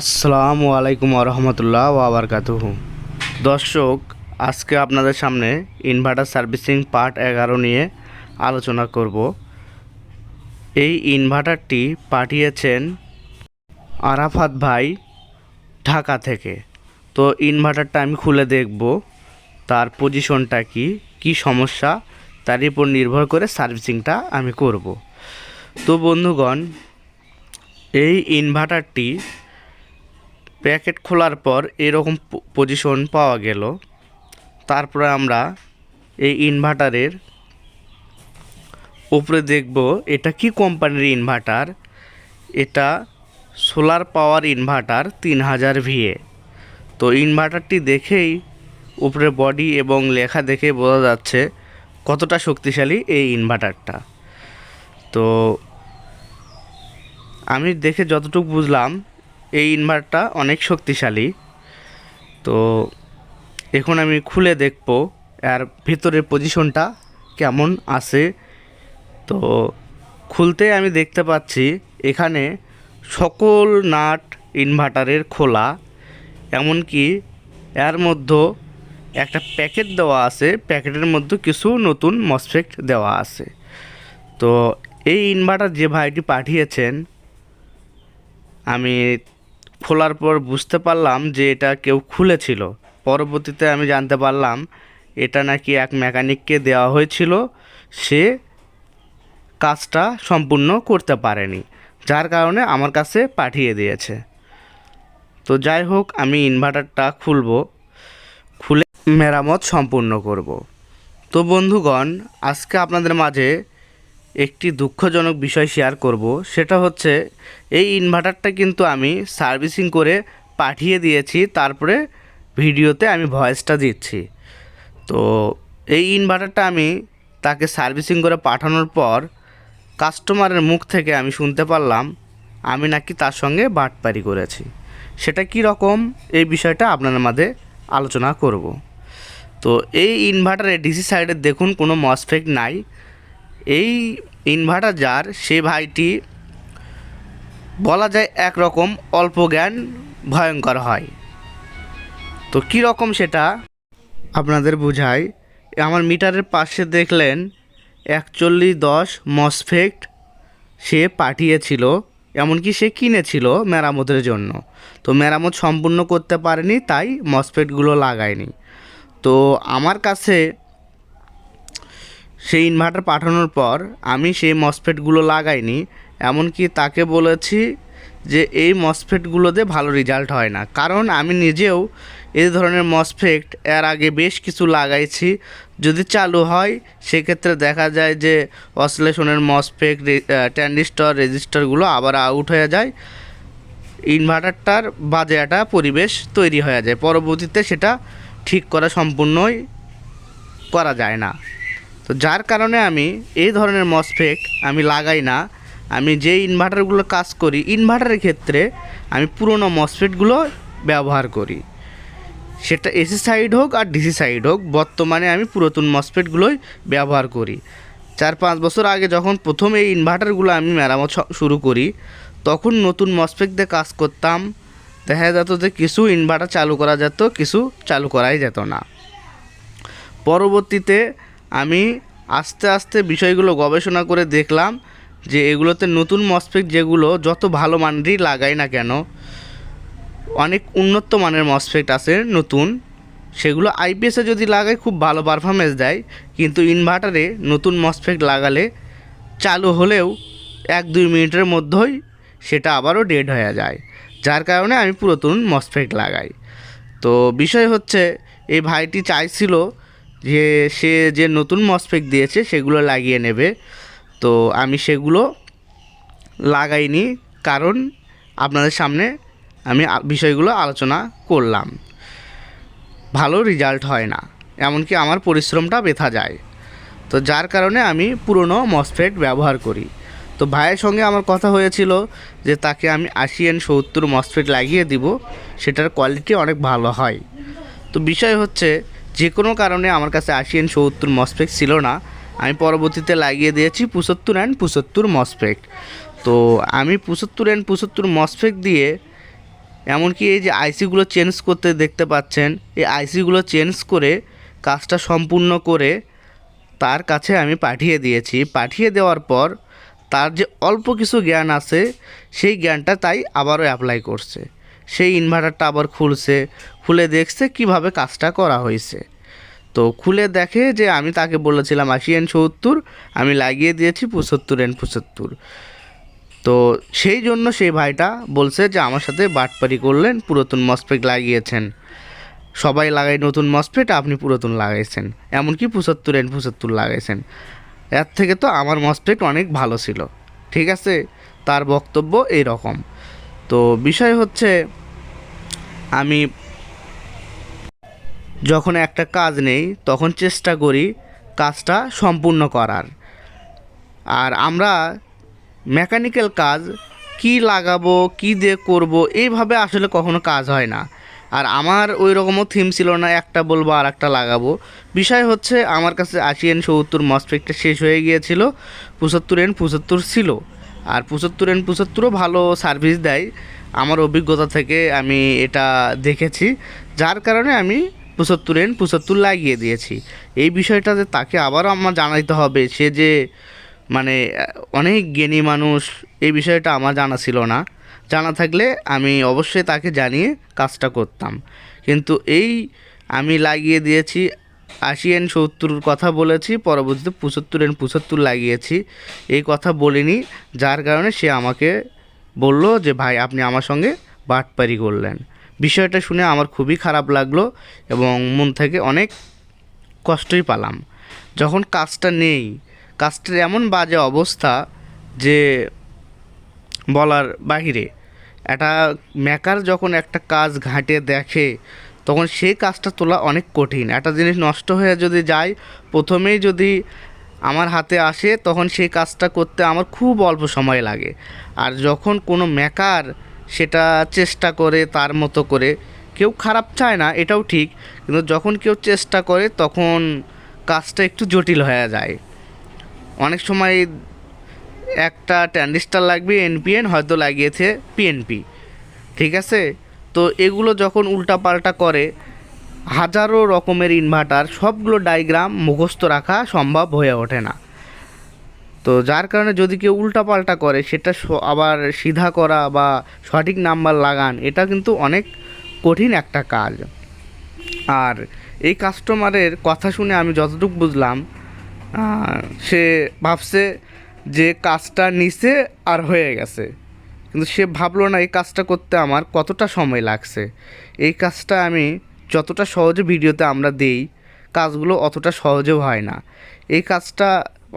আসসালামু আলাইকুম রহমতুল্লাহ ওয়াবারকাতুহু দর্শক, আজকে আপনাদের সামনে ইনভার্টার সার্ভিসিং পার্ট এগারো নিয়ে আলোচনা করব। এই ইনভার্টারটি পাঠিয়েছেন আরাফাত ভাই ঢাকা থেকে। তো ইনভার্টারটা আমি খুলে দেখব, তার পজিশনটা কি কি সমস্যা, তার উপর নির্ভর করে সার্ভিসিংটা আমি করব। তো বন্ধুগণ, এই ইনভার্টারটি প্যাকেট খোলার পর এরকম পজিশন পাওয়া গেল। তারপরে আমরা এই ইনভার্টারের উপরে দেখব, এটা কি কোম্পানির ইনভার্টার এটা সোলার পাওয়ার ইনভার্টার তিন হাজার ভিএ তো ইনভার্টারটি দেখেই উপরে বডি এবং লেখা দেখে বোঝা যাচ্ছে কতটা শক্তিশালী এই ইনভার্টারটা তো আমি দেখে যতটুকু বুঝলাম এই ইনভার্টারটা অনেক শক্তিশালী। তো এখন আমি খুলে দেখব এর ভিতরের পজিশনটা কেমন আছে। তো খুলতে আমি দেখতে পাচ্ছি এখানে সকল নাট ইনভার্টারের খোলা, এমনকি এর মধ্যে একটা প্যাকেট দেওয়া আছে। প্যাকেটের মধ্যে কিছু নতুন মসফেক্ট দেওয়া আছে। তো এই ইনভার্টার যে ভাইটি পাঠিয়েছেন, আমি খোলার পর বুঝতে পারলাম যে এটা কেউ খুলেছিল। পরবর্তীতে আমি জানতে পারলাম, এটা নাকি এক মেকানিককে দেওয়া হয়েছিল। সে কাজটা সম্পূর্ণ করতে পারেনি, যার কারণে আমার কাছে পাঠিয়ে দিয়েছে। তো যাই হোক, আমি ইনভার্টারটা খুলব, খুলে মেরামত সম্পূর্ণ করব। তো বন্ধুগণ, আজকে আপনাদের মাঝে একটি দুঃখজনক বিষয় শেয়ার করব। সেটা হচ্ছে, এই ইনভার্টারটা কিন্তু আমি সার্ভিসিং করে পাঠিয়ে দিয়েছি, তারপরে ভিডিওতে আমি ভয়েসটা দিচ্ছি। তো এই ইনভার্টারটা আমি তাকে সার্ভিসিং করে পাঠানোর পর কাস্টমারের মুখ থেকে আমি শুনতে পারলাম, আমি নাকি তার সঙ্গে বাটপারি করেছি। সেটা কি রকম? এই বিষয়টা আপনাদের মাঝে আলোচনা করব। তো এই ইনভার্টারে ডিসি সাইডে দেখুন কোনো মসফেক্ট নাই। এই ইনভার্টার যার, সে ভাইটি বলা যায় একরকম অল্প জ্ঞান ভয়ঙ্কর হয়। তো রকম সেটা আপনাদের বোঝায় আমার মিটারের পাশে দেখলেন একচল্লিশ দশ মসফেক্ট সে পাঠিয়েছিল, এমনকি সে কিনেছিল মেরামতের জন্য। তো মেরামত সম্পূর্ণ করতে পারেনি, তাই মসফেটগুলো লাগায়নি। তো আমার কাছে সেই ইনভার্টার পাঠানোর পর আমি সেই মসফেটগুলো লাগাইনি, এমনকি তাকে বলেছি যে এই মসফেটগুলোতে ভালো রেজাল্ট হয় না। কারণ আমি নিজেও এই ধরনের মসফেট এর আগে বেশ কিছু লাগাইছি। যদি চালু হয়, সেক্ষেত্রে দেখা যায় যে অসলেশনের মসফেট ট্যান্ডিস্টর রেজিস্টারগুলো আবার আউট হয়ে যায়। ইনভার্টারটার বাজে একটা পরিবেশ তৈরি হয়ে যায়। পরবর্তীতে সেটা ঠিক করা সম্পূর্ণই করা যায় না। তো যার কারণে আমি এই ধরনের মসফেট আমি লাগাই না। আমি যে ইনভার্টারগুলো কাজ করি ইনভার্টারের ক্ষেত্রে আমি পুরনো মসফেটগুলো ব্যবহার করি। সেটা এসি সাইড হোক আর ডিসি সাইড হোক, বর্তমানে আমি পুরাতন মসফেটগুলোই ব্যবহার করি। চার পাঁচ বছর আগে যখন প্রথম এই ইনভার্টারগুলো আমি মেরামত শুরু করি, তখন নতুন মসফেট দিয়ে কাজ করতাম। দেখা যেত যে কিছু ইনভার্টার চালু করা যেত, কিছু চালু করাই যেত না। পরবর্তীতে আমি আস্তে আস্তে বিষয়গুলো গবেষণা করে দেখলাম যে এগুলোতে নতুন মসফেট যেগুলো যত ভালো মানেরই লাগাই না কেন, অনেক উন্নত মানের মসফেট আছে নতুন। সেগুলো আইপিএসে যদি লাগাই খুব ভালো পারফরমেন্স দেয়, কিন্তু ইনভার্টারে নতুন মসফেট লাগালে চালু হলেও এক দুই মিনিটের মধ্যেই সেটা আবারও ডেড হয়ে যায়, যার কারণে আমি পুরাতন মসফেট লাগাই। তো বিষয় হচ্ছে, এই ভাইটি চাইছিল যে সে যে নতুন মসফেট দিয়েছে সেগুলো লাগিয়ে নেবে। তো আমি সেগুলো লাগাইনি কারণ আপনাদের সামনে আমি বিষয়গুলো আলোচনা করলাম। ভালো রেজাল্ট হয় না, এমনকি আমার পরিশ্রমটা বেথা যায়। তো যার কারণে আমি পুরনো মসফেট ব্যবহার করি। তো ভাইয়ের সঙ্গে আমার কথা হয়েছিল যে তাকে আমি আশি এন সত্তর মসফেট লাগিয়ে দিব, সেটার কোয়ালিটি অনেক ভালো হয়। তো বিষয় হচ্ছে যে কোনো কারণে আমার কাছে আশি এন সত্তর মসফেট ছিল না। আমি পরবর্তীতে লাগিয়ে দিয়েছি পঁচাত্তর অ্যান্ড পঁচাত্তর মসফেট তো আমি পঁচাত্তর অ্যান্ড পঁচাত্তর মসফেট দিয়ে এমনকি এই যে আইসিগুলো চেঞ্জ করতে দেখতে পাচ্ছেন, এই আইসিগুলো চেঞ্জ করে কাজটা সম্পূর্ণ করে তার কাছে আমি পাঠিয়ে দিয়েছি। পাঠিয়ে দেওয়ার পর তার যে অল্প কিছু জ্ঞান আছে, সেই জ্ঞানটা তাই আবারও অ্যাপ্লাই করছে। সেই ইনভার্টারটা আবার খুলছে, খুলে দেখছে কীভাবে কাজটা করা হয়েছে। তো খুলে দেখে যে আমি তাকে বলেছিলাম আশি এন সত্তর, আমি লাগিয়ে দিয়েছি পঁচাত্তর এন পঁচাত্তর। তো সেই জন্য সেই ভাইটা বলছে যে আমার সাথে বাটপারি করলেন, পুরাতন মসপেক লাগিয়েছেন। সবাই লাগাই নতুন মসপেট আপনি পুরাতন লাগাইছেন। এমনকি পঁচাত্তর এন পঁচাত্তর লাগাইছেন। এর থেকে তো আমার মসপেট অনেক ভালো ছিল। ঠিক আছে? তার বক্তব্য এই রকম। তো বিষয় হচ্ছে, আমি যখন একটা কাজ নেই, তখন চেষ্টা করি কাজটা সম্পূর্ণ করার। আর আমরা মেকানিক্যাল কাজ, কি লাগাবো, কি দিয়ে করব, এইভাবে আসলে কখনো কাজ হয় না। আর আমার ওই রকমও থিম ছিল না, একটা বলব আর একটা লাগাবো। বিষয় হচ্ছে, আমার কাছে আশি এন সত্তর মসপেকটা শেষ হয়ে গিয়েছিল, পঁচাত্তর এন পঁচাত্তর ছিল। আর পঁচাত্তর এন পঁচাত্তরও ভালো সার্ভিস দেয়। আমার অভিজ্ঞতা থেকে আমি এটা দেখেছি। যার কারণে আমি পঁচাত্তর এন পঁচাত্তর লাগিয়ে দিয়েছি। এই বিষয়টাতে তাকে আবারও আমার জানাইতে হবে, সে যে মানে অনেক জ্ঞানী মানুষ, এই বিষয়টা আমার জানা ছিল না। জানা থাকলে আমি অবশ্যই তাকে জানিয়ে কাজটা করতাম। কিন্তু এই আমি লাগিয়ে দিয়েছি আশি এন সত্তর কথা বলেছি, পরবর্তীতে পঁচাত্তর এন পঁচাত্তর লাগিয়েছি। এই কথা বলিনি, যার কারণে সে আমাকে বলল যে, ভাই, আপনি আমার সঙ্গে বাটপারি করলেন। বিষয়টা শুনে আমার খুবই খারাপ লাগল এবং মন থেকে অনেক কষ্টই পালাম। যখন কাজটা নেই, কাজটার এমন বাজে অবস্থা যে, বলার বাহিরে, একটা মেকার যখন একটা কাজ ঘাঁটে দেখে তখন সেই কাজটা তোলা অনেক কঠিন। একটা জিনিস নষ্ট হয়ে যদি যায়, প্রথমেই যদি আমার হাতে আসে, তখন সেই কাজটা করতে আমার খুব অল্প সময় লাগে। আর যখন কোনো মেকার সেটা চেষ্টা করে তার মতো করে, কেউ খারাপ চায় না, এটাও ঠিক। কিন্তু যখন কেউ চেষ্টা করে, তখন কাজটা একটু জটিল হয়ে যায়। অনেক সময় একটা ট্যান্ডিস্টার লাগবে, এনপিএন, হয়তো লাগিয়েছে পিএনপি। ঠিক আছে? তো এগুলো যখন উল্টাপাল্টা করে, হাজারো রকমের ইনভার্টার সবগুলো ডায়গ্রাম মুখস্থ রাখা সম্ভব হয়ে ওঠে না। তো যার কারণে যদি কেউ উল্টাপাল্টা করে, সেটা আবার সিধা করা বা সঠিক নাম্বার লাগান, এটা কিন্তু অনেক কঠিন একটা কাজ। আর এই কাস্টমারের কথা শুনে আমি যতটুকু বুঝলাম সে ভাবছে যে কাজটা নিছে আর হয়ে গেছে। কিন্তু সে ভাবলো না, এই কাজটা করতে আমার কতটা সময় লাগছে? এই কাজটা আমি যতটা সহজে ভিডিওতে আমরা দেই, কাজগুলো অতটা সহজেও হয় না। এই কাজটা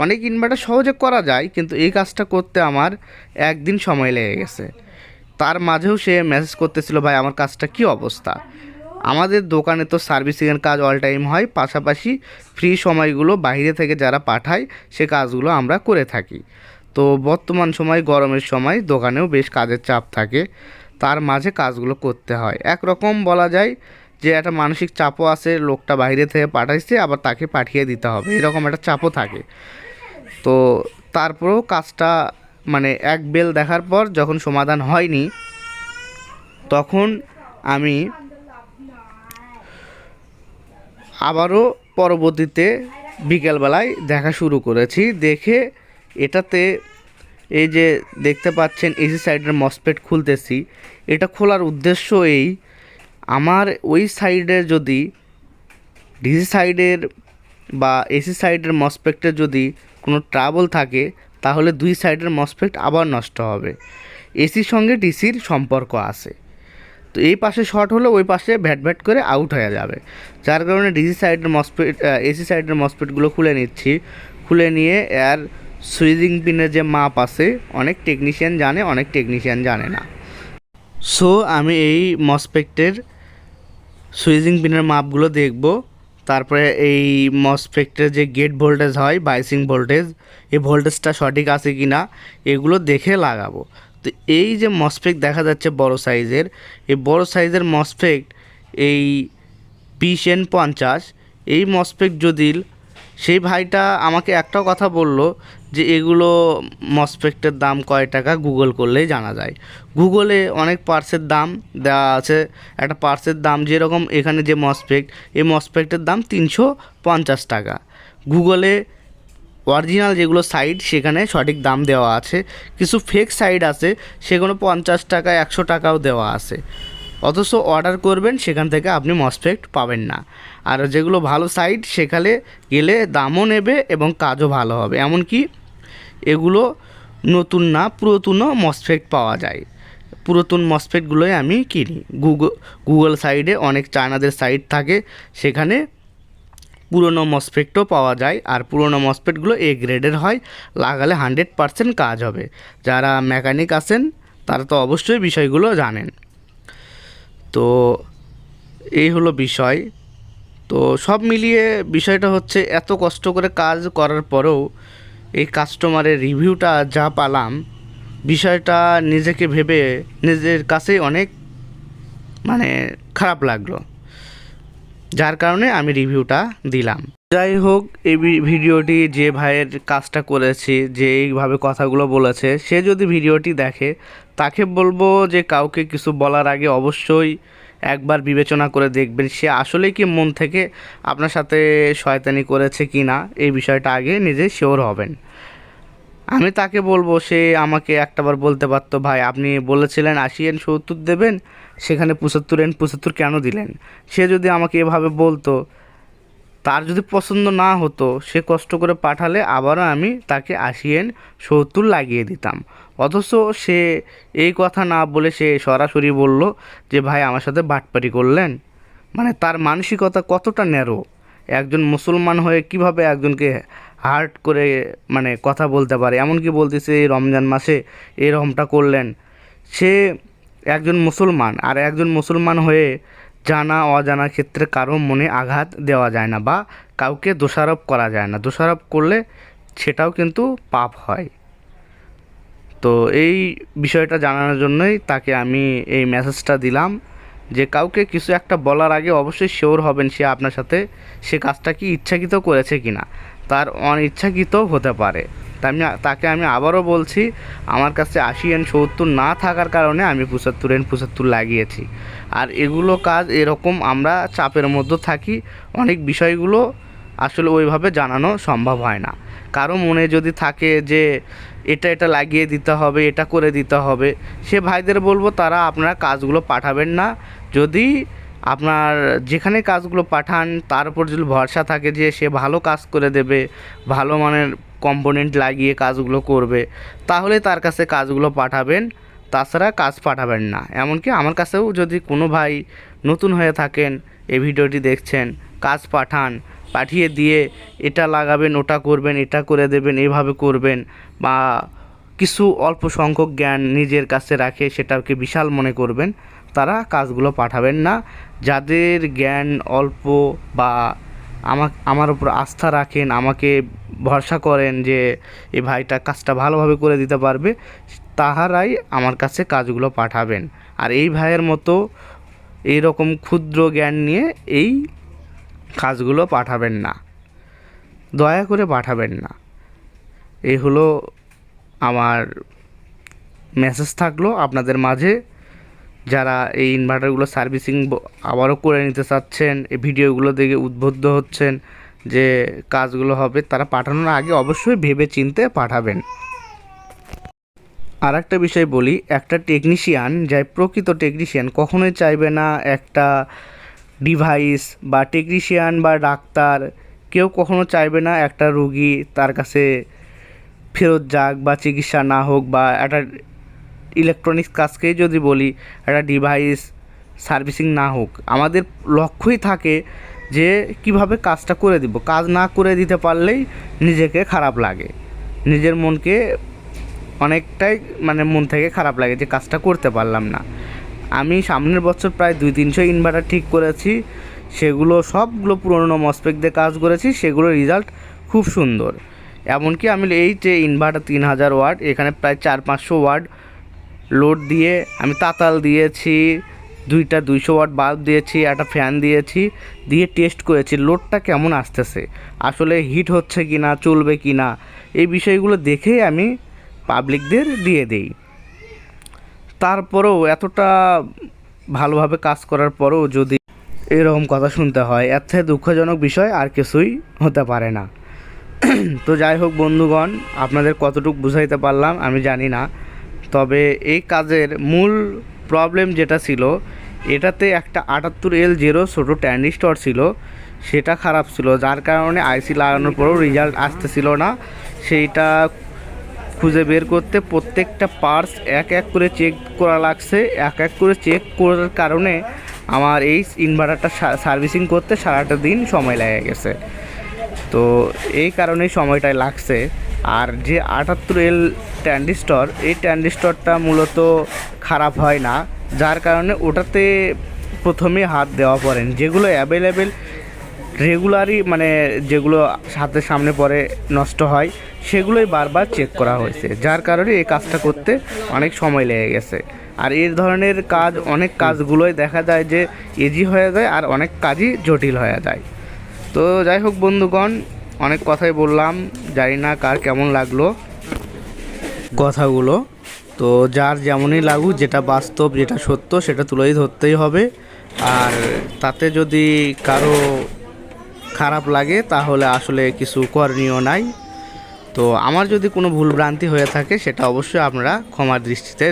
অনেক ইনভার্টার সহজে করা যায়, কিন্তু এই কাজটা করতে আমার একদিন সময় লেগে গেছে। তার মাঝেও সে মেসেজ করতেছিল, ভাই, আমার কাজটা কি অবস্থা? আমাদের দোকানে তো সার্ভিসিংয়ের কাজ অল টাইম হয়, পাশাপাশি ফ্রি সময়গুলো বাইরে থেকে যারা পাঠায়, সে কাজগুলো আমরা করে থাকি। তো বর্তমান সময় গরমের সময় দোকানেও বেশ কাজের চাপ থাকে। তার মাঝে কাজগুলো করতে হয়। একরকম বলা যায় যে একটা মানসিক চাপও আছে, লোকটা বাইরে থেকে পাঠাইছে, আবার তাকে পাঠিয়ে দিতে হবে। এরকম একটা চাপও থাকে। তো তারপরেও কাজটা মানে এক বেল দেখার পর যখন সমাধান হয়নি, তখন আমি আবারও পরবর্তীতে বিকেলবেলায় দেখা শুরু করেছি। দেখে এটাতে এই যে দেখতে পাচ্ছেন এসি সাইডের মসপেট খুলতেছি, এটা খোলার উদ্দেশ্য এই, আমার ওই সাইডে যদি ডিসি সাইডের বা এসি সাইডের মসপেক্টের যদি কোনো ট্রাবল থাকে, তাহলে দুই সাইডের মসপেক্ট আবার নষ্ট হবে। এসির সঙ্গে ডিসির সম্পর্ক আছে। তো এই পাশে শর্ট হলে ওই পাশে ভ্যাট ভ্যাট করে আউট হয়ে যাবে। যার কারণে ডিসি সাইডের মসপেট এসি সাইডের মসপেটগুলো খুলে নিচ্ছি। খুলে নিয়ে এর সুইজিং পিনের যে মাপ আছে, অনেক টেকনিশিয়ান জানে, অনেক টেকনিশিয়ান জানে না। সো আমি এই মসপেক্টের সুইজিং পিনের মাপগুলো দেখব। তারপরে এই মসফেক্টের যে গেট ভোল্টেজ হয় বাইসিং ভোল্টেজ এই ভোল্টেজটা সঠিক আছে কি না এগুলো দেখে লাগাবো। তো এই যে মসফেক্ট দেখা যাচ্ছে বড় সাইজের এই বড় সাইজের মসফেক্ট এই পিসেন পঞ্চাশ, এই মসফেক্ট যদি সেই ভাইটা আমাকে একটাও কথা বলল যে এগুলো মসপেক্টের দাম কয় টাকা গুগল করলেই জানা যায়। গুগলে অনেক পার্সের দাম দেওয়া আছে। একটা পার্সের দাম যেরকম এখানে যে মসপেক্ট এই মসপেক্টের দাম তিনশো পঞ্চাশ টাকা। গুগলে অরিজিনাল যেগুলো সাইট সেখানে সঠিক দাম দেওয়া আছে। কিছু ফেক সাইট আছে, সেগুলো পঞ্চাশ টাকা, একশো টাকাও দেওয়া আছে। অথচ অর্ডার করবেন, সেখান থেকে আপনি মসপেক্ট পাবেন না। আর যেগুলো ভালো সাইট সেখানে গেলে দামও নেবে এবং কাজও ভালো হবে। এমনকি এগুলো নতুন না, পুরাতনও মসফেক্ট পাওয়া যায়। পুরাতন মসফেটগুলোই আমি কিনি। গুগল গুগল সাইডে অনেক চায়নাদের সাইট থাকে, সেখানে পুরনো মসফেটও পাওয়া যায়, আর পুরনো মসফেটগুলো এ গ্রেডের হয়, লাগালে হান্ড্রেড পারসেন্ট কাজ হবে। যারা মেকানিক আছেন, তারা তো অবশ্যই বিষয়গুলো জানেন। তো এই হলো বিষয়। তো সব মিলিয়ে বিষয়টা হচ্ছে, এত কষ্ট করে কাজ করার পরেও এই কাস্টমারের রিভিউটা যা পালাম, বিষয়টা নিজেকে ভেবে নিজের কাছেই অনেক মানে খারাপ লাগল। যার কারণে আমি রিভিউটা দিলাম। যাই হোক, এই ভিডিওটি যে ভাইয়ের কাজটা করেছি, যে এইভাবে কথাগুলো বলেছে, সে যদি ভিডিওটি দেখে, তাকে বলব যে কাউকে কিছু বলার আগে অবশ্যই একবার বিবেচনা করে দেখবেন সে আসলে কি মন থেকে আপনার সাথে শয়তানি করেছে কি না, এই বিষয়টা আগে নিজে শিওর হবেন। আমি তাকে বলব, সে আমাকে একটাবার বলতে পারতো, ভাই, আপনি বলেছিলেন আশি এন সত্তর দেবেন, সেখানে পঁচাত্তর এন পঁচাত্তর কেন দিলেন? সে যদি আমাকে এভাবে বলতো তার যদি পছন্দ না হতো, সে কষ্ট করে পাঠালে আবারও আমি তাকে আশি এন সত্তর লাগিয়ে দিতাম। অথচ সে এই কথা না বলে সে সরাসরি বলল যে, ভাই, আমার সাথে বাটপারি করলেন? মানে তার মানসিকতা কতটা ন্যারো? একজন মুসলমান হয়ে কীভাবে একজনকে হার্ট করে মানে কথা বলতে পারে? এমনকি বলতেছে, এই রমজান মাসে এই রকমটা করলেন। সে একজন মুসলমান, আর একজন মুসলমান হয়ে জানা, অজানা ক্ষেত্রে কারও মনে আঘাত দেওয়া যায় না বা কাউকে দোষারোপ করা যায় না। দোষারোপ করলে সেটাও কিন্তু পাপ হয়। তো এই বিষয়টা জানানোর জন্যই তাকে আমি এই মেসেজটা দিলাম যে, কাউকে কিছু একটা বলার আগে অবশ্যই শিওর হবেন সে আপনার সাথে সে কাজটা কি ইচ্ছাকৃত করেছে কি না তার অনিচ্ছাকৃত হতে পারে। আমি, তাকে আমি আবারও বলছি, আমার কাছে আশি এন সত্তর না থাকার কারণে আমি পঁচাত্তর এন পঁচাত্তর লাগিয়েছি। আর এগুলো কাজ এরকম আমরা চাপের মধ্যে থাকি, অনেক বিষয়গুলো আসলে ওইভাবে জানানো সম্ভব হয় না। কারও মনে যদি থাকে যে এটা এটা লাগিয়ে দিতে হবে, এটা করে দিতে হবে, সে ভাইদের বলব তারা আপনারা কাজগুলো পাঠাবেন না। যদি আপনার যেখানে কাজগুলো পাঠান, তার উপর যদি ভরসা থাকে যে সে ভালো কাজ করে দেবে, ভালো মানের কম্পোনেন্ট লাগিয়ে কাজগুলো করবে, তাহলে তার কাছে কাজগুলো পাঠাবেন। তাছাড়া কাজ পাঠাবেন না। এমনকি আমার কাছেও যদি কোনো ভাই নতুন হয়ে থাকেন, এই ভিডিওটি দেখছেন, কাজ পাঠান, পাঠিয়ে দিয়ে এটা লাগাবেন, ওটা করবেন, এটা করে দেবেন এইভাবে করবেন, বা কিছু অল্প সংখ্যক জ্ঞান নিজের কাছে রাখে, সেটাকে বিশাল মনে করবেন, তারা কাজগুলো পাঠাবেন না। যাদের জ্ঞান অল্প বা আমা আমার উপর আস্থা রাখেন, আমাকে ভরসা করেন যে এই ভাইটা কাজটা ভালোভাবে করে দিতে পারবে তাহারাই আমার কাছে কাজগুলো পাঠাবেন। আর এই ভাইয়ের মতো এই রকম ক্ষুদ্র জ্ঞান নিয়ে এই কাজগুলো পাঠাবেন না। দয়া করে পাঠাবেন না। এই হলো আমার মেসেজ থাকল আপনাদের মাঝে। যারা এই ইনভার্টারগুলো সার্ভিসিং আবারও করে নিতে চাচ্ছেন, এই ভিডিওগুলো দেখে উদ্বুদ্ধ হচ্ছেন যে কাজগুলো হবে, তারা পাঠানোর আগে অবশ্যই ভেবে চিনতে পাঠাবেন। আর একটা বিষয় বলি, একটা টেকনিশিয়ান যাই প্রকৃত টেকনিশিয়ান কখনোই চাইবে না একটা ডিভাইস বা টেকনিশিয়ান বা ডাক্তার, কেউ কখনো চাইবে না একটা রুগী তার কাছে ফেরত যাক বা চিকিৎসা না হোক বা একটা ইলেকট্রনিক্স কাজকেই যদি বলি, একটা ডিভাইস সার্ভিসিং না হোক। আমাদের লক্ষ্যই থাকে যে কীভাবে কাজটা করে দিব। কাজ না করে দিতে পারলেই নিজেকে খারাপ লাগে। নিজের মনকে অনেকটাই মানে মন থেকে খারাপ লাগে যে কাজটা করতে পারলাম না। আমি সামনের বছর প্রায় দুই তিনশো ইনভার্টার ঠিক করেছি, সেগুলো সবগুলো পুরনো মসপেক দিয়ে কাজ করেছি, সেগুলোর রেজাল্ট খুব সুন্দর। এমনকি আমি এই যে ইনভার্টার তিন হাজার ওয়াট, এখানে প্রায় চার পাঁচশো ওয়াট লোড দিয়ে আমি তাতাল দিয়েছি, দুইটা দুইশো ওয়াট বাল্ব দিয়েছি, একটা ফ্যান দিয়েছি, দিয়ে টেস্ট করেছি লোডটা কেমন আসতেছে, আসলে হিট হচ্ছে কি না চলবে কি না এই বিষয়গুলো দেখেই আমি পাবলিকদের দিয়ে দিই। তারপরেও এতটা ভালোভাবে কাজ করার পরেও যদি এরকম কথা শুনতে হয়, এর থেকে দুঃখজনক বিষয় আর কিছুই হতে পারে না। তো যাই হোক বন্ধুগণ, আপনাদের কতটুকু বুঝাইতে পারলাম আমি জানি না। তবে এই কাজের মূল প্রবলেম যেটা ছিল, এটাতে একটা আটাত্তর এল জিরো ছোটো ট্যান্ডিস্টর ছিল। সেটা খারাপ ছিল, যার কারণে আইসি লাগানোর পরেও রেজাল্ট আসতেছিল না। সেইটা খুঁজে বের করতে প্রত্যেকটা পার্টস এক এক করে চেক করা লাগছে, এক এক করে চেক করার কারণে আমার এই ইনভার্টারটা সার্ভিসিং করতে সারাটা দিন সময় লেগে গেছে। তো এই কারণেই সময়টাই লাগছে। আর যে আটাত্তর এল ট্যান্ডিস্টর এই ট্যান্ডিস্টরটা মূলত খারাপ হয় না, যার কারণে ওটাতে প্রথমে হাত দেওয়া পড়েন। যেগুলো অ্যাভেলেবেল রেগুলারই মানে যেগুলো হাতের সামনে পরে নষ্ট হয়, সেগুলোই বারবার চেক করা হয়েছে। যার কারণে এই কাজটা করতে অনেক সময় লেগে গেছে। আর এই ধরনের কাজ, অনেক কাজগুলোই দেখা যায় যে ইজি হয়ে যায় আর অনেক কাজই জটিল হয়ে যায়। তো যাই হোক বন্ধুগণ, অনেক কথাই বললাম, জানি না কার কেমন লাগল কথাগুলো। তো যার যেমনই লাগুক, যেটা বাস্তব, যেটা সত্য, সেটা তুলেই ধরতেই হবে। আর তাতে যদি কারও খারাপ লাগে, তাহলে আসলে কিছু করণীয় নাই। তো আমার যদি কোনো ভুল ভ্রান্তি হয়ে থাকে, সেটা অবশ্যই আপনারা ক্ষমার দৃষ্টিতে